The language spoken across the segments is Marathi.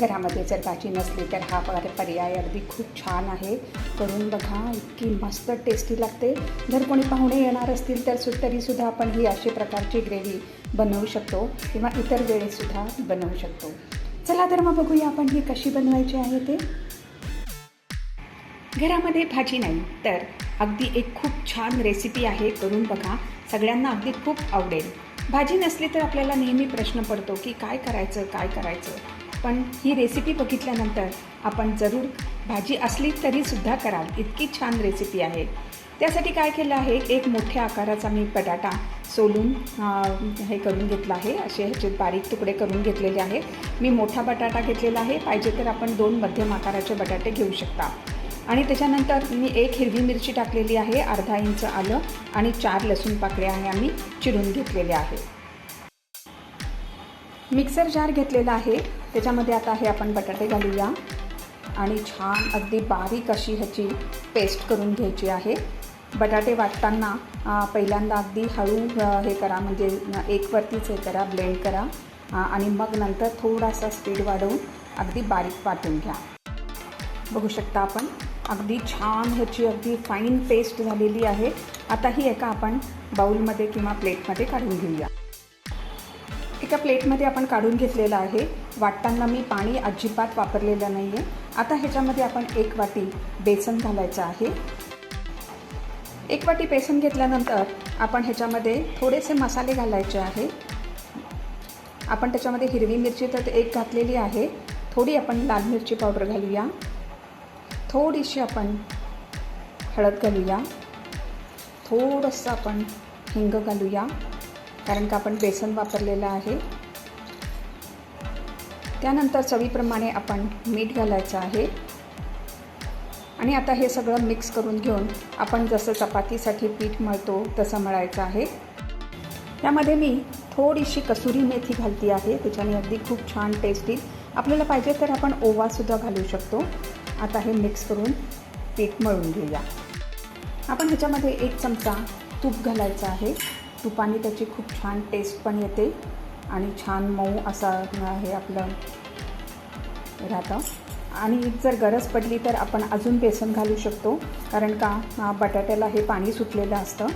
घरामध्ये जर भाजी नसली तर हा पर पर्याय अगदी खूप छान आहे. करून बघा इतकी मस्त टेस्टी लागते. जर कोणी पाहुणे येणार असतील तर सु तरीसुद्धा आपण ही अशी प्रकारची ग्रेव्ही बनवू शकतो किंवा इतर वेळेसुद्धा बनवू शकतो. चला तर मग बघूया आपण ही कशी बनवायची आहे ते. घरामध्ये भाजी नाही तर अगदी एक खूप छान रेसिपी आहे. करून बघा सगळ्यांना अगदी खूप आवडेल. भाजी नसली तर आपल्याला नेहमी प्रश्न पडतो की काय करायचं काय करायचं? पण ही रेसिपी बघितल्यानंतर आपण जरूर भाजी असली तरीसुद्धा कराल. इतकी छान रेसिपी आहे. त्यासाठी काय केलं आहे? एक मोठ्या आकाराचा मी बटाटा सोलून हे करून घेतला आहे. असे ह्याचे बारीक तुकडे करून घेतलेले आहे. मी मोठा बटाटा घेतलेला आहे. पाहिजे तर आपण दोन मध्यम आकाराचे बटाटे घेऊ शकता. आणि त्याच्यानंतर मी एक हिरवी मिरची टाकलेली आहे. अर्धा इंच आलं आणि चार लसूण पाकळ्या आहे आम्ही चिरून घेतलेल्या आहे मिक्सर जार घेतलेला आहे. त्याच्यामध्ये आता हे आपण बटाटे घालूया. आणि छान अगदी बारीक अशी ह्याची पेस्ट करून घ्यायची आहे. बटाटे वाटताना पहिल्यांदा अगदी हळू हे करा. म्हणजे एकवरतीच हे करा ब्लेंड करा. आणि मग नंतर थोडासा स्पीड वाढवून अगदी बारीक वाटून घ्या. बघू शकता आपण अगदी छान ह्याची अगदी फाईन पेस्ट झालेली आहे. आता ही एका आपण बाऊलमध्ये किंवा प्लेटमध्ये काढून घेऊया. एका प्लेटमध्ये आपण काढून घेतलेलं आहे. वाटताना मी पाणी अजिबात वापरलेलं नाही आहे आता ह्याच्यामध्ये आपण एक वाटी बेसन घालायचं आहे. एक वाटी बेसन घेतल्यानंतर आपण ह्याच्यामध्ये थोडेसे मसाले घालायचे आहे. आपण त्याच्यामध्ये हिरवी मिरची तर एक घातलेली आहे. थोडी आपण लाल मिरची पावडर घालूया. थोडीशी आपण हळद घालूया. थोडंसं आपण हिंग घालूया. कारण का आपण बेसन वापरलेलं आहे. त्यानंतर चवीप्रमाणे आपण मीठ घालायचं आहे. आणि आता हे सगळं मिक्स करून घेऊन आपण जसं चपातीसाठी पीठ मळतो तसं मळायचं आहे. त्यामध्ये मी थोडीशी कसुरी मेथी घालती आहे. त्याच्याने अगदी खूप छान टेस्ट येईल. आपल्याला पाहिजे तर आपण ओवासुद्धा घालू शकतो. आता हे मिक्स करून पीठ मळून घेऊया. आपण ह्याच्यामध्ये एक चमचा तूप घालायचं आहे. तुपाने त्याची खूप छान टेस्ट पण येते. आणि छान मऊ असा हे आपलं राहतं. आणि जर गरज पडली तर आपण अजून बेसन घालू शकतो. कारण का बटाट्याला हे पाणी सुटलेलं असतं.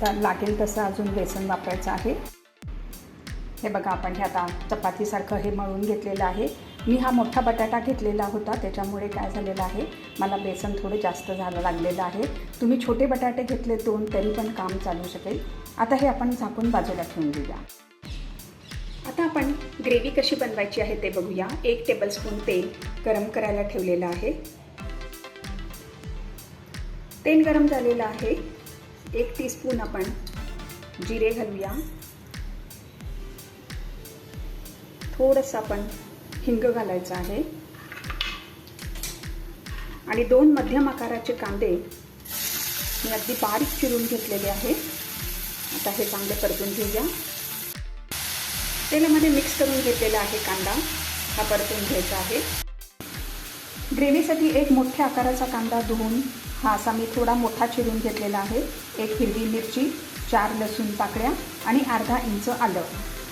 तर लागेल तसं अजून बेसन वापरायचं आहे. हे बघा आपण हे आता चपातीसारखं हे मळून घेतलेलं आहे. मी हा मोठा बटाटा घेतलेला होता त्याच्यामुळे काय झालेलं आहे मला बेसन थोडं जास्त झालं लागलेलं आहे. तुम्ही छोटे बटाटे घेतले दोन तरी पण काम चालू शकेल. आता हे आपण झाकून बाजूला ठेवून घेऊया. आता आपण ग्रेव्ही कशी बनवायची आहे ते बघूया. एक टेबलस्पून तेल गरम करायला ठेवलेलं आहे. तेल गरम झालेलं आहे. एक टीस्पून आपण जिरे घालूया. थोडंसं आपण हिंग घालायचं आहे. आणि दोन मध्यम आकाराचे कांदे मी अगदी बारीक चिरून घेतलेले आहे आता हे चांगलं परतून घेऊया. तेलामध्ये मिक्स करून घेतलेला आहे कांदा. हा परतून घ्यायचा आहे. ग्रेव्हीसाठी एक मोठ्या आकाराचा कांदा धुवून हा असा मी थोडा मोठा चिरून घेतलेला आहे. एक हिरवी मिरची चार लसूण पाकळ्या आणि अर्धा इंच आलं.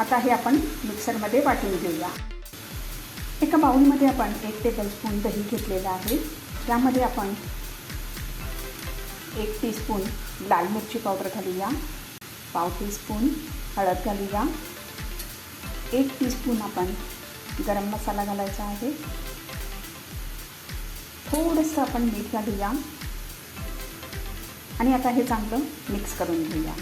आता हे आपण मिक्सरमध्ये वाटून घेऊया. एका बाउलमध्ये आपण एक टेबलस्पून दही घेतलेलं आहे. त्यामध्ये आपण एक टीस्पून लाल मिरची पावडर घालूया. पाव टीस्पून हळद घालूया. एक टीस्पून आपण गरम मसाला घालायचा आहे. थोडंसं आपण मीठ घालूया. आणि आता हे चांगलं मिक्स करून घेऊया.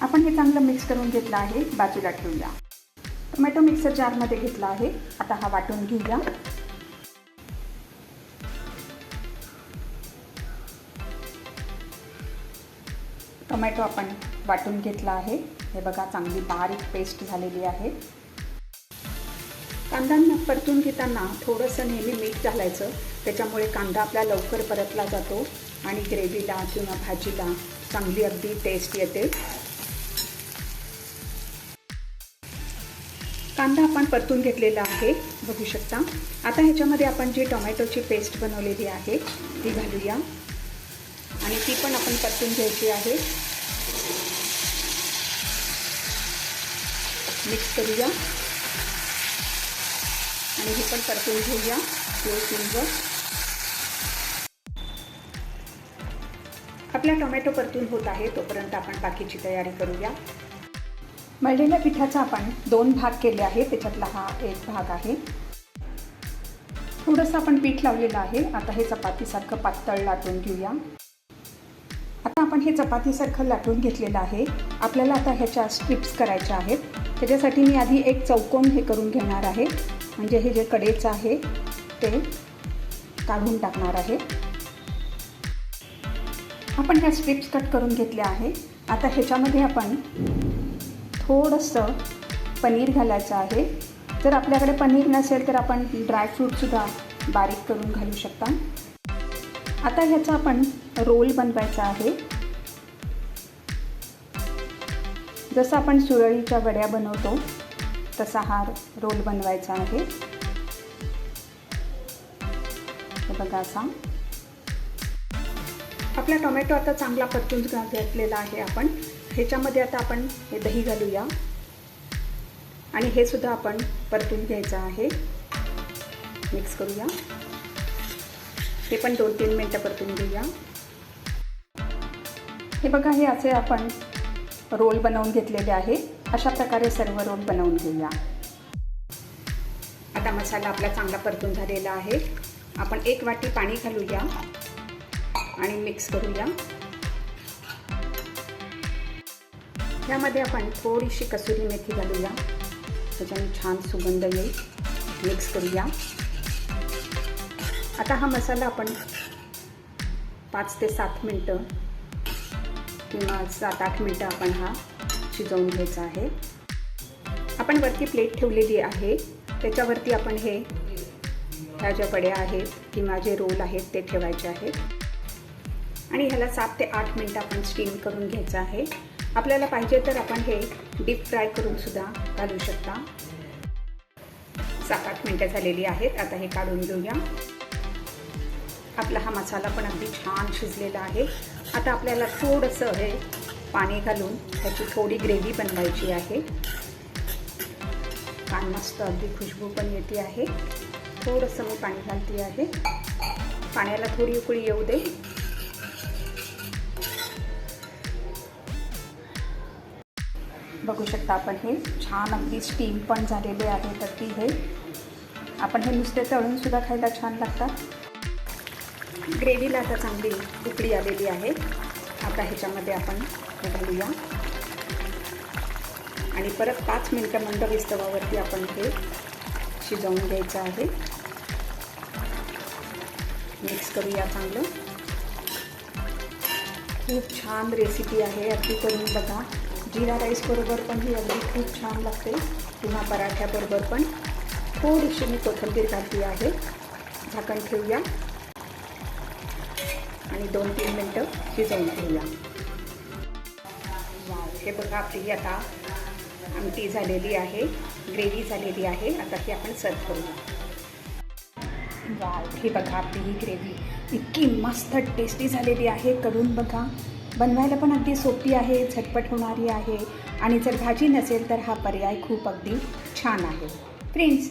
आपण हे चांगलं मिक्स करून घेतलं आहे बाजूला ठेवूया. टोमॅटो मिक्सर जारमध्ये घेतला आहे. आता हा वाटून घेऊया. टोमॅटो आपण वाटून घेतला आहे. हे बघा चांगली बारीक पेस्ट झालेली आहे. कांदा परतून घेताना थोडंसं नेहमी मीठ घालायचं. त्याच्यामुळे कांदा आपला लवकर परतला जातो आणि ग्रेव्हीला किंवा भाजीला चांगली अगदी टेस्ट येते. कांदा आपण परतून घेतलेला आहे बघू शकता. आता ह्याच्यामध्ये आपण जी टोमॅटोची पेस्ट बनवलेली आहे ती घालूया. आणि ती पण आपण परतून घ्यायची आहे. मिक्स करूया. आणि ही पण परतून घेऊया. लो आपला टोमॅटो परतून होत आहे तोपर्यंत आपण बाकीची तयारी करूया. मळलेल्या पिठाचा आपण दोन भाग केले आहे त्याच्यातला हा एक भाग आहे. थोडंसं आपण पीठ लावलेलं आहे आता हे चपातीसारखं पातळ लाटून घेऊया. आपण हे चपातीसारखं लाटून घेतलेलं आहे. आपल्याला आता ह्याच्या स्ट्रिप्स करायच्या आहेत. त्याच्यासाठी मी आधी एक चौकोन हे करून घेणार आहे. म्हणजे हे जे कडेचं आहे ते काढून टाकणार आहे. आपण ह्या स्ट्रिप्स कट करून घेतल्या आहे. आता ह्याच्यामध्ये आपण थोडंसं पनीर घालायचं आहे. जर आपल्याकडे पनीर नसेल तर आपण ड्रायफ्रूटसुद्धा बारीक करून घालू शकता. आता ह्याचा आपण रोल बनवायचा आहे. जसं आपण सुरळीच्या वड्या बनवतो तसा हा रोल बनवायचा आहे. बघा असा. आपला टोमॅटो आता चांगला परतून घेतलेला आहे आपण. ह्याच्यामध्ये आता आपण हे दही घालूया. आणि हे सुद्धा आपण परतून घ्यायचं आहे. मिक्स करूया. हे पण दोन तीन मिनटं परतून घेऊया. हे बघा हे असे आपण रोल बनवून घेतलेले आहे. अशा प्रकारे सर्व रोल बनवून घेऊया. आता मसाला आपला चांगला परतून झालेला आहे. आपण एक वाटी पाणी घालूया आणि मिक्स करूया. यामध्ये आपण थोडीशी कसुरी मेथी घालूया. त्याच्याने छान सुगंध येईल. मिक्स करूया. आता हा मसाला आपण पाच ते सात मिनटं किंवा सात आठ मिनटं आपण हा शिजवून घ्यायचा आहे. आपण वरती प्लेट ठेवलेली आहे. त्याच्यावरती आपण हे ह्या ज्या पड्या आहेत किंवा जे रोल आहेत ते ठेवायचे आहेत. आणि ह्याला सात ते आठ मिनटं आपण स्टीम करून घ्यायचं आहे. आपल्याला पाहिजे तर आपण हे डीप फ्राय करूनसुद्धा घालू शकता. सात आठ मिनटं झालेली आहेत. आता हे काढून घेऊया. आपला हा मसाला पण अगदी छान शिजलेला आहे. आता आपल्याला थोडंसं हे पाणी घालून त्याची थोडी ग्रेव्ही बनवायची आहे. छान मस्त अगदी खुशबू पण येते आहे. थोडंसं मी पाणी घालते आहे. पाण्याला थोडी उकळी येऊ दे. बघू शकता आपण हे छान अगदी स्टीम पण झालेले आहे. तर ती हे आपण हे नुसते तळून सुद्धा खायला छान लागतात. ग्रेव्हीला आता चांगली उकळी आलेली आहे. आता ह्याच्यामध्ये आपण घालूया. आणि परत पाच मिनटं मंद विस्तवावरती आपण हे शिजवून घ्यायचं आहे. मिक्स करूया चांगलं. खूप छान रेसिपी आहे अगदी करून बघा. जिरा राईसबरोबर पण ही अगदी खूप छान लागते. किंवा पराठ्याबरोबर पण. थोडीशी मी कोथिंबीर घातली आहे. झाकण ठेवूया. मी दोन तीन मिनटं शिजवून ठेवला. हे बघा आपली आता आमटी झालेली आहे ग्रेव्ही झालेली आहे. आता ती आपण सर्व करूया. वाव हे बघा आपली ही ग्रेव्ही. इतकी मस्त टेस्टी झालेली आहे. करून बघा. बनवायला पण अगदी सोपी आहे झटपट होणारी आहे. आणि जर भाजी नसेल तर हा पर्याय खूप अगदी छान आहे. फ्रेंड्स